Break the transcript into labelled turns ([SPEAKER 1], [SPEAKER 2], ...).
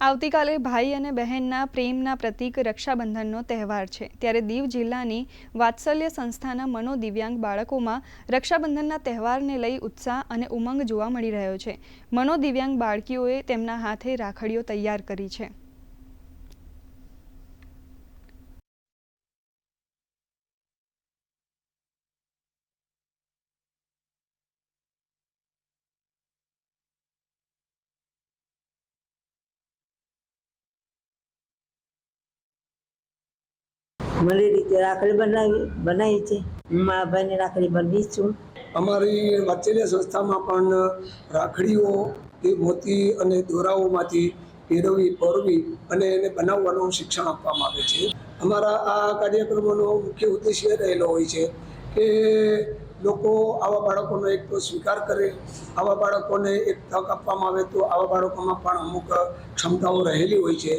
[SPEAKER 1] આવતીકાલે ભાઈ અને બહેનના પ્રેમના પ્રતીક રક્ષાબંધનનો તહેવાર છે. ત્યારે દીવ જિલ્લાની વાત્સલ્ય સંસ્થાના મનોદિવ્યાંગ બાળકોમાં રક્ષાબંધનના તહેવારને લઈ ઉત્સાહ અને ઉમંગ જોવા મળી રહ્યો છે. મનોદિવ્યાંગ બાળકીઓએ તેમના હાથે રાખડીઓ તૈયાર કરી છે.
[SPEAKER 2] મારી રીતે રાખડી બનાવી બનાવી છે. હું મારા ભાઈને રાખડી બાંધી છું.
[SPEAKER 3] અમારી વાત્સલ્ય સંસ્થામાં પણ રાખડીઓ, એ મોતી અને દોરાઓમાંથી પહેરવી પરવી અને એને બનાવવાનું શિક્ષણ આપવામાં આવે છે. અમારા આ કાર્યક્રમોનો મુખ્ય ઉદ્દેશ્ય રહેલો હોય છે કે લોકો આવા બાળકોનો એક તો સ્વીકાર કરે, આવા બાળકોને એક તક આપવામાં આવે તો આવા બાળકોમાં પણ અમુક ક્ષમતાઓ રહેલી હોય છે.